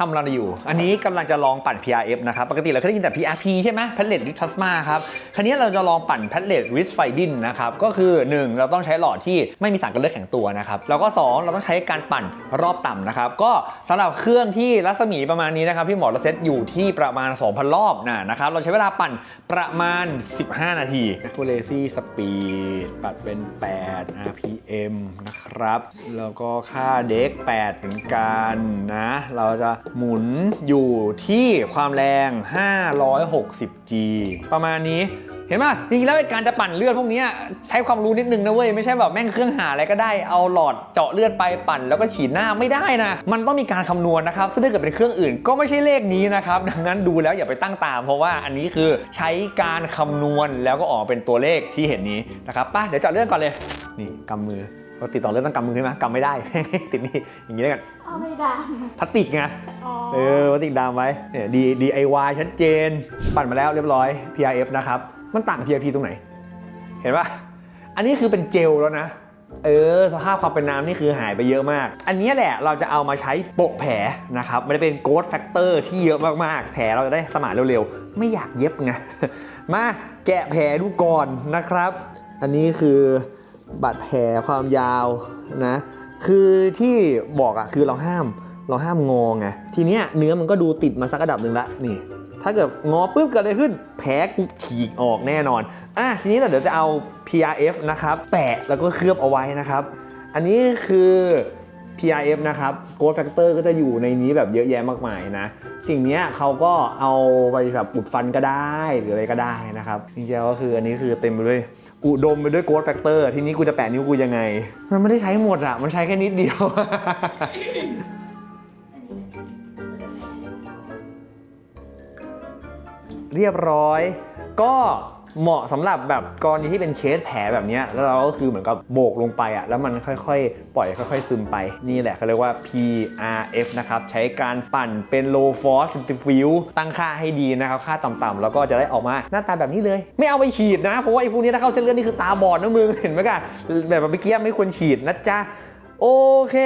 ทำอะไรอยู่ อันนี้กำลังจะลองปั่น PRF นะครับ ปกติเราเคยได้ยินแต่ PRP ใช่ไหม Pellet with Plasma ครับ คราวนี้เราจะลองปั่น Pellet with f i d i n นะครับ ก็คือ 1 เราต้องใช้หลอดที่ไม่มีสารกันเลือดแข็งตัวนะครับ แล้วก็ 2 เราต้องใช้การปั่นรอบต่ำนะครับ ก็สำหรับเครื่องที่รัศมีประมาณนี้นะครับพี่หมอเราเซตอยู่ที่ประมาณ 2,000 รอบนะนะครับ เราใช้เวลาปั่นประมาณ 15 นาที accuracy speed ปัดเป็น 8 RPM นะครับ แล้วก็ค่าเด็ก 8 เหมือนกันนะ เราจะหมุนอยู่ที่ความแรง 560G ประมาณนี้ เห็นป่ะจริงๆแล้วไอ้การจะปั่นเลือดพวกเนี้ยใช้ความรู้นิดนึงนะเว้ย ไม่ใช่แบบแม่งเครื่องหาอะไรก็ได้ เอาหลอดเจาะเลือดไปปั่นแล้วก็ฉีดหน้าไม่ได้นะ มันต้องมีการคำนวณนะครับ ซึ่งถ้าเกิดเป็นเครื่องอื่นก็ไม่ใช่เลขนี้นะครับ ดังนั้นดูแล้วอย่าไปตั้งตาม เพราะว่าอันนี้คือใช้การคำนวณแล้วก็ออกมาเป็นตัวเลขที่เห็นนี้นะครับไป่ะเดี๋ยวเจาะเลือดก่อนเลย นี่กำมือปกติต่อเลือดต้องกำมือใช่ไหมกำไม่ได้ ติดนี่อย่างนี้แล้วกัน เอาไม่ได้พลาสติกไงอ๋อ เออพลาติกดามไว้เนี่ย D DIY ชัดเจน ปั่นมาแล้วเรียบร้อย PRF นะครับ มันต่าง PRP ตรงไหน เห็นปะอันนี้คือเป็นเจลแล้วนะ เออ สภาพความเป็นน้ำนี่คือหายไปเยอะมาก อันนี้แหละเราจะเอามาใช้โปะแผลนะครับ มันจะเป็นโกดแฟกเตอร์ที่เยอะมากๆ แผลเราจะได้สมานเร็วๆ ไม่อยากเย็บไง มาแกะแผลดูก่อนนะครับ อันนี้คือบาดแผลความยาวนะ คือที่บอกอะคือเราห้าม เราห้ามงอไงทีเนี้ยเนื้อมันก็ดูติดมาสักระดับหนึ่งละนี่ ถ้าเกิดงอปุ๊บเกิดอะไรขึ้น แผลกูฉีกออกแน่นอนอะทีนี้เราเดี๋ยวจะเอา PRF นะครับแปะแล้วก็เคลือบเอาไว้นะครับ อันนี้คือ PRF นะครับ Growth Factor ก็จะอยู่ในนี้แบบเยอะแยะมากมายนะ สิ่งนี้เขาก็เอาไปแบบอุดฟันก็ได้ หรืออะไรก็ได้นะครับ จริงๆก็คืออันนี้คือเต็มไปด้วย อุดมไปด้วย Growth Factor ทีนี้กูจะแปะนิ้วกูยังไง มันไม่ได้ใช้หมดอะมันใช้แค่นิดเดียว เรียบร้อย ก็เหมาะสำหรับแบบกรณีที่เป็นเคสแผลแบบนี้แล้วเราก็คือเหมือนกับโบกลงไปอะแล้วมันค่อยๆ ปล่อยค่อยๆซึมไปนี่แหละเขาเรียกว่า PRF นะครับ ใช้การปั่นเป็น low force centrifuge ตั้งค่าให้ดีนะครับ ค่าต่ำๆแล้วก็จะได้ออกมาหน้าตาแบบนี้เลย ไม่เอาไปฉีดนะ เพราะว่าไอ้พวกนี้ถ้าเข้าเส้นเลือดนี่คือตาบอดนะมึงเห็นไหมกันแบบเมื่อกี้ไม่ควรฉีดนะจ๊ะโอเค